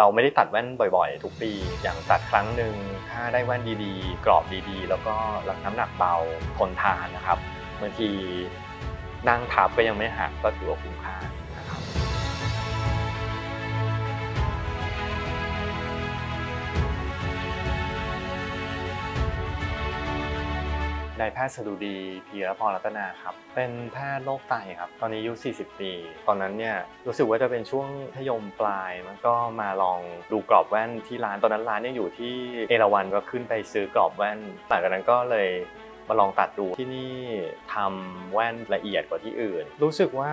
เราไม่ได้ตัดแว่นบ่อยๆ ทุกปี อย่างตัดครั้งหนึ่งถ้าได้แว่นดีๆ กรอบดีๆ แล้วก็รับน้ำหนักเบาทนทานนะครับบางทีนั่งทับก็ยังไม่หักก็ถือว่าคุ้มค่า นายแพทย์สดุดีพีรพรรัตนาครับ เป็นแพทย์โรคไตครับ ตอนนี้อายุ 40 ปี ตอนนั้นเนี่ยรู้สึกว่าจะเป็นช่วงทยมปลาย มันก็มาลองดูกรอบแว่นที่ร้าน ตอนนั้นร้านเนี่ยอยู่ที่เอราวันก็ขึ้นไปซื้อกรอบแว่น หลังจากนั้นก็เลยมาลองตัดดูที่นี่ทำแว่นละเอียดกว่าที่อื่น รู้สึกว่า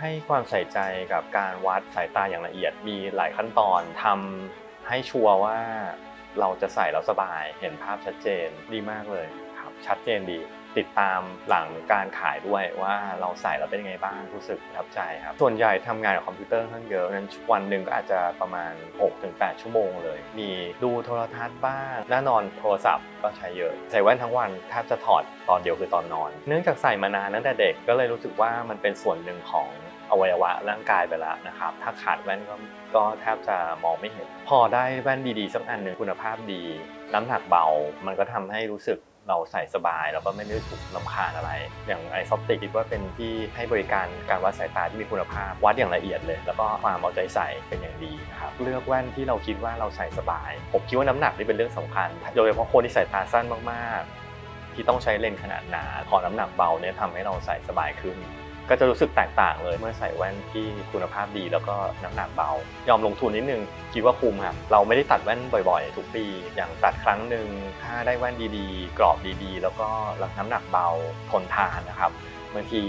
ให้ความใส่ใจกับการวัดสายตาอย่างละเอียดมีหลายขั้นตอนทำให้ชัวร์ว่าเราจะใส่แล้วสบายเห็นภาพชัดเจนดีมากเลย ชัดเจนดี ติดตามหลังการขายด้วยว่าเราใส่แล้วเป็นยังไงบ้างรู้สึกประทับใจครับ ส่วนใหญ่ทำงานกับคอมพิวเตอร์ค่อนข้างเยอะนั้นวันหนึ่งก็อาจจะประมาณ 6-8 ชั่วโมงเลย มีดูโทรทัศน์บ้างแน่นอนโทรศัพท์ก็ใช้เยอะใส่แว่นทั้งวันแทบจะถอดตอนเดียวคือตอนนอน เนื่องจากใส่มานานตั้งแต่เด็กก็เลยรู้สึกว่ามันเป็นส่วนหนึ่งของอวัยวะร่างกายไปแล้วนะครับ ถ้าขาดแว่นก็ก็แทบจะมองไม่เห็น พอได้แว่นดีๆสักอันหนึ่งคุณภาพดี น้ำหนักเบา มันก็ทำให้รู้สึก เราใส่สบายแล้วก็ไม่ได้ถูกลำคาญอะไร อย่างไอซอฟติกคิดว่าเป็นที่ให้บริการการวัดสายตาที่มีคุณภาพ วัดอย่างละเอียดเลย แล้วก็ความเอาใจใส่เป็นอย่างดีนะครับเลือกแว่นที่เราคิดว่าเราใส่สบาย ผมคิดว่าน้ำหนักนี่เป็นเรื่องสำคัญ โดยเฉพาะคนที่สายตาสั้นมากๆ ที่ต้องใช้เลนส์ขนาดหนาพอน้ำหนักเบาเนี่ยทำให้เราใส่สบายขึ้น ก็จะรู้สึกแตกต่างเลยเมื่อใส่แว่นที่คุณภาพดีแล้วก็น้ำหนักเบา ยอมลงทุนนิดนึงคิดว่าคุ้มครับเราไม่ได้ตัดแว่นบ่อยๆ ทุกปี อย่างตัดครั้งหนึ่งถ้าได้แว่นดีๆ กรอบดีๆ แล้วก็รับน้ำหนักเบาทนทานนะครับบางที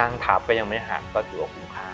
นั่งทับก็ยังไม่หักก็ถือว่าคุ้มค่า